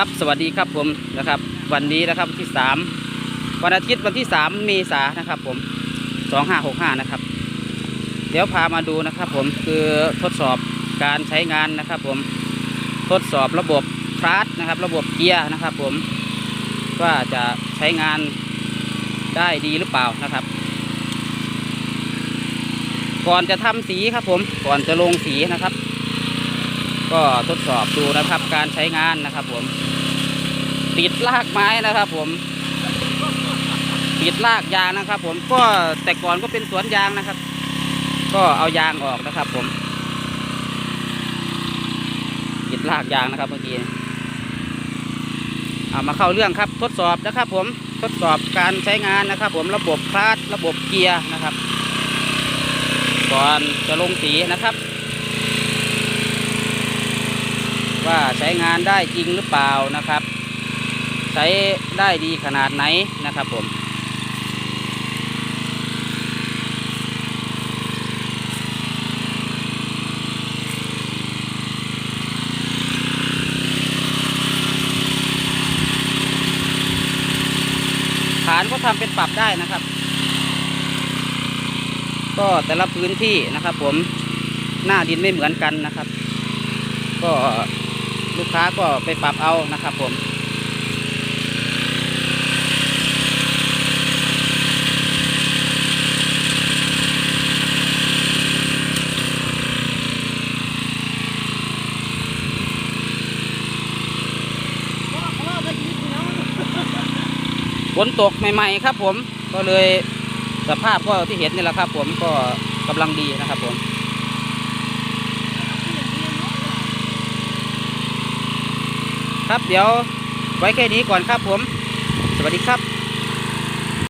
ครับสวัสดีครับผมนะครับ วันนี้นะครับวันที่3วันอาทิตย์วันที่3เมษานนะครับ ผม2565นะครับ เดี๋ยวพามาดูนะครับ ผมคือทดสอบการใช้งานนะครับ ผมทดสอบระบบคลาสนะครับ ระบบเกียร์นะครับ ผมว่าจะใช้งานได้ดีหรือเปล่านะครับ ก่อนจะทำสีครับ ผมก่อนจะลงสีนะครับ ก็ทดสอบดูนะครับการใช้งานนะครับ ผม ติดลากไม้นะครับ ผม ติดลากยางนะครับ ผมก็แต่ก่อนก็เป็นสวนยางนะครับ ก็เอายางออกนะครับ ผม ติดลากยางนะครับเมื่อกี้เอามาเข้าเรื่องครับทดสอบนะครับ ผมทดสอบการใช้งานนะครับ ผมระบบคลาสระบบเกียร์นะครับ ก่อนจะลงสีนะครับ ว่าใช้งานได้จริงหรือเปล่านะครับ ใช้ได้ดีขนาดไหนนะครับผมฐานก็ทำเป็นปรับได้นะครับ ก็แต่ละพื้นที่นะครับ ผมหน้าดินไม่เหมือนกันนะครับ ก็ ลูกค้าก็ไปปรับเอานะครับผมฝนตกใหม่ๆครับผมก็เลยสภาพก็ที่เห็นนี่แหละครับผมก็กำลังดีนะครับผม ครับ เดี๋ยวไว้แค่นี้ก่อนครับผม สวัสดีครับ